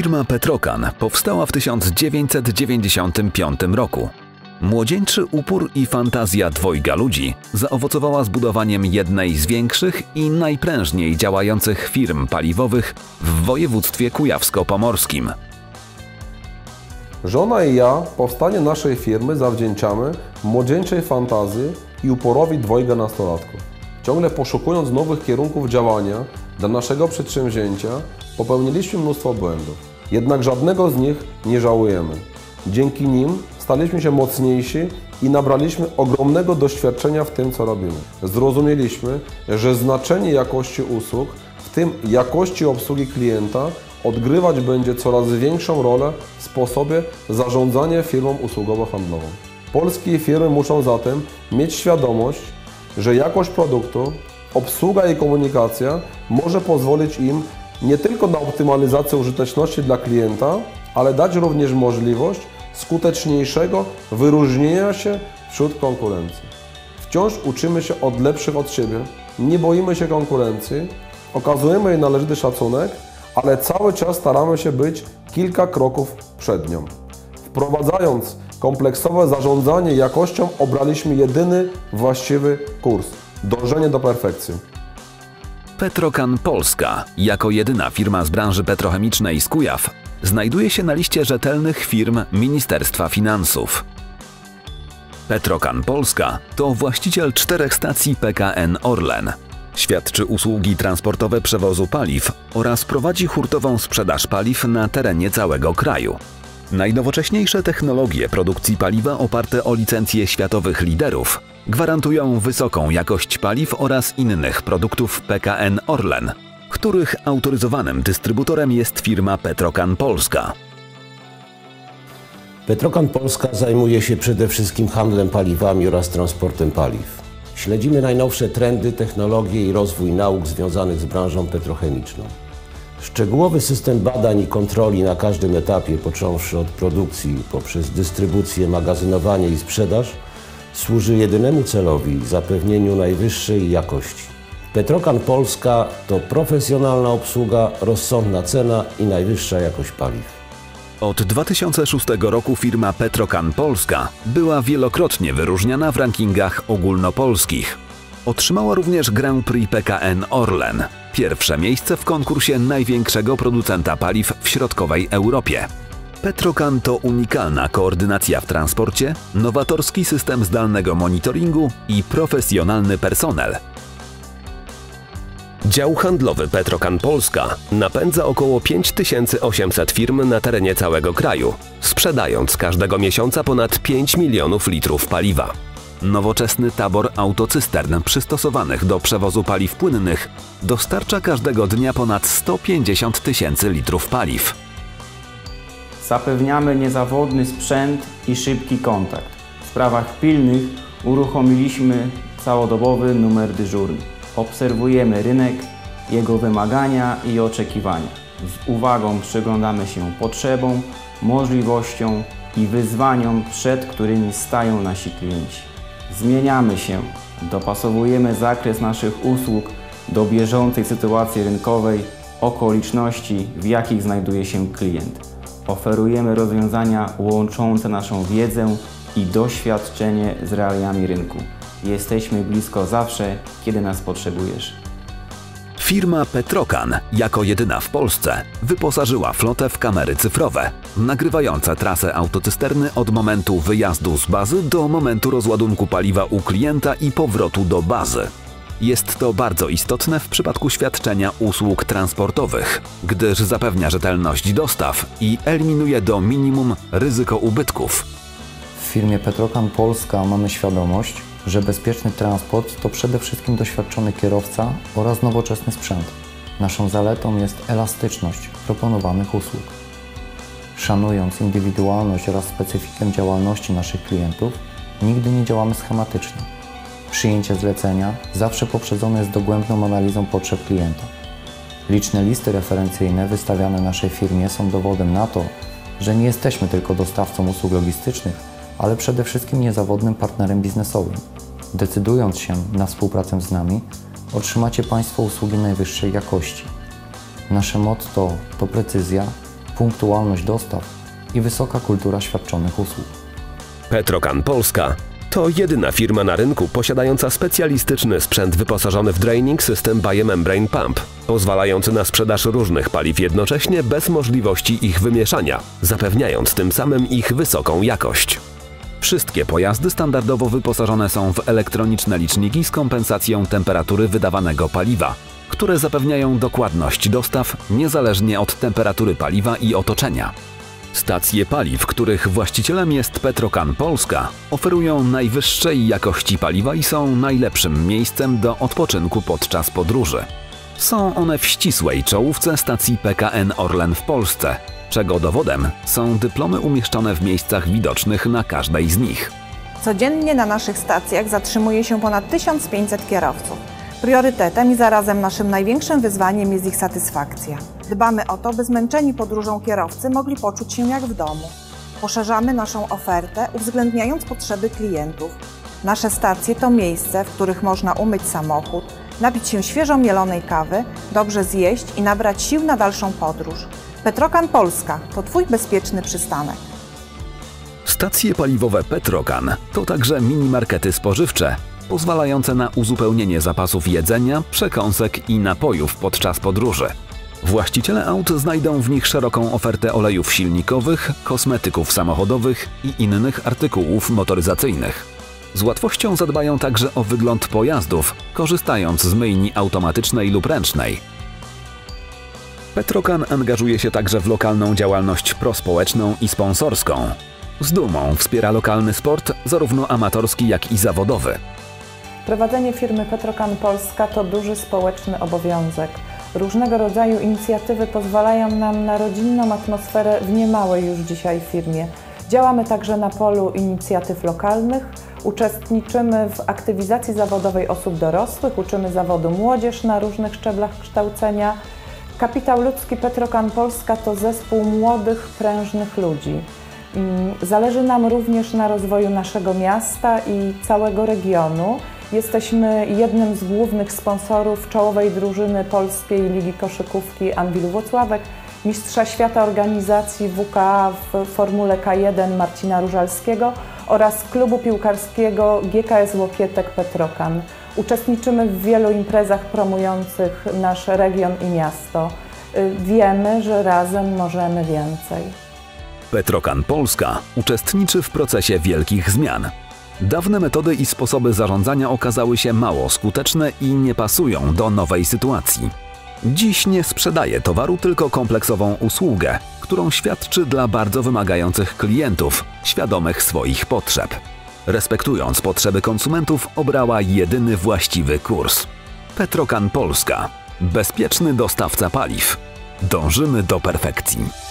Firma Petrokan powstała w 1995 roku. Młodzieńczy upór i fantazja dwojga ludzi zaowocowała zbudowaniem jednej z większych i najprężniej działających firm paliwowych w województwie kujawsko-pomorskim. Żona i ja powstanie naszej firmy zawdzięczamy młodzieńczej fantazji i uporowi dwojga nastolatków. Ciągle poszukując nowych kierunków działania dla naszego przedsięwzięcia, popełniliśmy mnóstwo błędów. Jednak żadnego z nich nie żałujemy. Dzięki nim staliśmy się mocniejsi i nabraliśmy ogromnego doświadczenia w tym, co robimy. Zrozumieliśmy, że znaczenie jakości usług, w tym jakości obsługi klienta, odgrywać będzie coraz większą rolę w sposobie zarządzania firmą usługowo-handlową. Polskie firmy muszą zatem mieć świadomość, że jakość produktu, obsługa i komunikacja może pozwolić im nie tylko na optymalizację użyteczności dla klienta, ale dać również możliwość skuteczniejszego wyróżnienia się wśród konkurencji. Wciąż uczymy się od lepszych od siebie, nie boimy się konkurencji, okazujemy jej należyty szacunek, ale cały czas staramy się być kilka kroków przed nią. Wprowadzając kompleksowe zarządzanie jakością, obraliśmy jedyny właściwy kurs dążenie do perfekcji. Petrokan Polska, jako jedyna firma z branży petrochemicznej z Kujaw, znajduje się na liście rzetelnych firm Ministerstwa Finansów. Petrokan Polska to właściciel czterech stacji PKN Orlen. Świadczy usługi transportowe przewozu paliw oraz prowadzi hurtową sprzedaż paliw na terenie całego kraju. Najnowocześniejsze technologie produkcji paliwa oparte o licencje światowych liderów gwarantują wysoką jakość paliw oraz innych produktów PKN Orlen, których autoryzowanym dystrybutorem jest firma Petrokan Polska. Petrokan Polska zajmuje się przede wszystkim handlem paliwami oraz transportem paliw. Śledzimy najnowsze trendy, technologie i rozwój nauk związanych z branżą petrochemiczną. Szczegółowy system badań i kontroli na każdym etapie, począwszy od produkcji poprzez dystrybucję, magazynowanie i sprzedaż, służy jedynemu celowi zapewnieniu najwyższej jakości. Petrokan Polska to profesjonalna obsługa, rozsądna cena i najwyższa jakość paliw. Od 2006 roku firma Petrokan Polska była wielokrotnie wyróżniana w rankingach ogólnopolskich. Otrzymała również Grand Prix PKN Orlen, pierwsze miejsce w konkursie największego producenta paliw w środkowej Europie. Petrokan to unikalna koordynacja w transporcie, nowatorski system zdalnego monitoringu i profesjonalny personel. Dział handlowy Petrokan Polska napędza około 5800 firm na terenie całego kraju, sprzedając każdego miesiąca ponad 5 milionów litrów paliwa. Nowoczesny tabor autocystern przystosowanych do przewozu paliw płynnych dostarcza każdego dnia ponad 150 tysięcy litrów paliw. Zapewniamy niezawodny sprzęt i szybki kontakt. W sprawach pilnych uruchomiliśmy całodobowy numer dyżurny. Obserwujemy rynek, jego wymagania i oczekiwania. Z uwagą przyglądamy się potrzebom, możliwościom i wyzwaniom, przed którymi stają nasi klienci. Zmieniamy się, dopasowujemy zakres naszych usług do bieżącej sytuacji rynkowej, okoliczności, w jakich znajduje się klient. Oferujemy rozwiązania łączące naszą wiedzę i doświadczenie z realiami rynku. Jesteśmy blisko zawsze, kiedy nas potrzebujesz. Firma Petrokan, jako jedyna w Polsce, wyposażyła flotę w kamery cyfrowe, nagrywające trasę autocysterny od momentu wyjazdu z bazy do momentu rozładunku paliwa u klienta i powrotu do bazy. Jest to bardzo istotne w przypadku świadczenia usług transportowych, gdyż zapewnia rzetelność dostaw i eliminuje do minimum ryzyko ubytków. W firmie Petrokan Polska mamy świadomość, że bezpieczny transport to przede wszystkim doświadczony kierowca oraz nowoczesny sprzęt. Naszą zaletą jest elastyczność proponowanych usług. Szanując indywidualność oraz specyfikę działalności naszych klientów, nigdy nie działamy schematycznie. Przyjęcie zlecenia zawsze poprzedzone jest dogłębną analizą potrzeb klienta. Liczne listy referencyjne wystawiane naszej firmie są dowodem na to, że nie jesteśmy tylko dostawcą usług logistycznych, ale przede wszystkim niezawodnym partnerem biznesowym. Decydując się na współpracę z nami, otrzymacie Państwo usługi najwyższej jakości. Nasze motto to precyzja, punktualność dostaw i wysoka kultura świadczonych usług. Petrokan Polska to jedyna firma na rynku posiadająca specjalistyczny sprzęt wyposażony w draining system biomembrane pump, pozwalający na sprzedaż różnych paliw jednocześnie bez możliwości ich wymieszania, zapewniając tym samym ich wysoką jakość. Wszystkie pojazdy standardowo wyposażone są w elektroniczne liczniki z kompensacją temperatury wydawanego paliwa, które zapewniają dokładność dostaw niezależnie od temperatury paliwa i otoczenia. Stacje paliw, których właścicielem jest Petrokan Polska, oferują najwyższej jakości paliwa i są najlepszym miejscem do odpoczynku podczas podróży. Są one w ścisłej czołówce stacji PKN Orlen w Polsce, czego dowodem są dyplomy umieszczone w miejscach widocznych na każdej z nich. Codziennie na naszych stacjach zatrzymuje się ponad 1500 kierowców. Priorytetem i zarazem naszym największym wyzwaniem jest ich satysfakcja. Dbamy o to, by zmęczeni podróżą kierowcy mogli poczuć się jak w domu. Poszerzamy naszą ofertę, uwzględniając potrzeby klientów. Nasze stacje to miejsce, w których można umyć samochód, napić się świeżo mielonej kawy, dobrze zjeść i nabrać sił na dalszą podróż. Petrokan Polska to Twój bezpieczny przystanek. Stacje paliwowe Petrokan to także minimarkety spożywcze, pozwalające na uzupełnienie zapasów jedzenia, przekąsek i napojów podczas podróży. Właściciele aut znajdą w nich szeroką ofertę olejów silnikowych, kosmetyków samochodowych i innych artykułów motoryzacyjnych. Z łatwością zadbają także o wygląd pojazdów, korzystając z myjni automatycznej lub ręcznej. Petrokan angażuje się także w lokalną działalność prospołeczną i sponsorską. Z dumą wspiera lokalny sport, zarówno amatorski, jak i zawodowy. Prowadzenie firmy Petrokan Polska to duży społeczny obowiązek. Różnego rodzaju inicjatywy pozwalają nam na rodzinną atmosferę w niemałej już dzisiaj firmie. Działamy także na polu inicjatyw lokalnych, uczestniczymy w aktywizacji zawodowej osób dorosłych, uczymy zawodu młodzież na różnych szczeblach kształcenia. Kapitał Ludzki Petrokan Polska to zespół młodych, prężnych ludzi. Mm, Zależy nam również na rozwoju naszego miasta i całego regionu. Jesteśmy jednym z głównych sponsorów czołowej drużyny Polskiej Ligi Koszykówki Anwilu Włocławek, mistrza świata organizacji WKA w Formule K1 Marcina Różalskiego oraz klubu piłkarskiego GKS Łokietek Petrokan. Uczestniczymy w wielu imprezach promujących nasz region i miasto. Y, Wiemy, że razem możemy więcej. Petrokan Polska uczestniczy w procesie wielkich zmian. Dawne metody i sposoby zarządzania okazały się mało skuteczne i nie pasują do nowej sytuacji. Dziś nie sprzedaje towaru, tylko kompleksową usługę, którą świadczy dla bardzo wymagających klientów, świadomych swoich potrzeb. Respektując potrzeby konsumentów, obrała jedyny właściwy kurs. Petrokan Polska. Bezpieczny dostawca paliw. Dążymy do perfekcji.